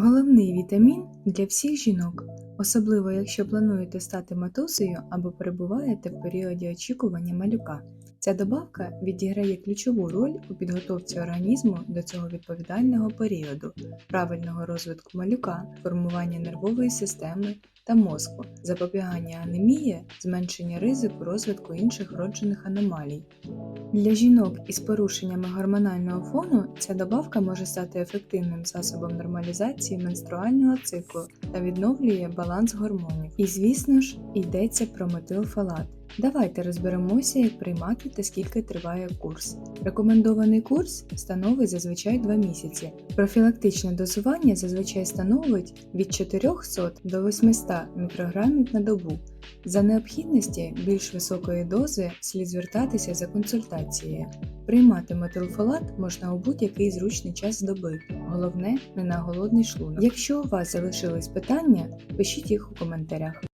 Головний вітамін для всіх жінок, особливо якщо плануєте стати матусею або перебуваєте в періоді очікування малюка. Ця добавка відіграє ключову роль у підготовці організму до цього відповідального періоду, правильного розвитку малюка, формування нервової системи та мозку, запобігання анемії, зменшення ризику розвитку інших вроджених аномалій. Для жінок із порушеннями гормонального фону ця добавка може стати ефективним засобом нормалізації менструального циклу та відновлює баланс гормонів. І звісно ж, йдеться про метилфолат. Давайте розберемося, як приймати та скільки триває курс. Рекомендований курс становить зазвичай 2 місяці. Профілактичне дозування зазвичай становить від 400 до 800 мікрограмів на добу. За необхідності більш високої дози слід звертатися за консультацією. Приймати метилфолат можна у будь-який зручний час доби, головне не на голодний шлунок. Якщо у вас залишились питання, пишіть їх у коментарях.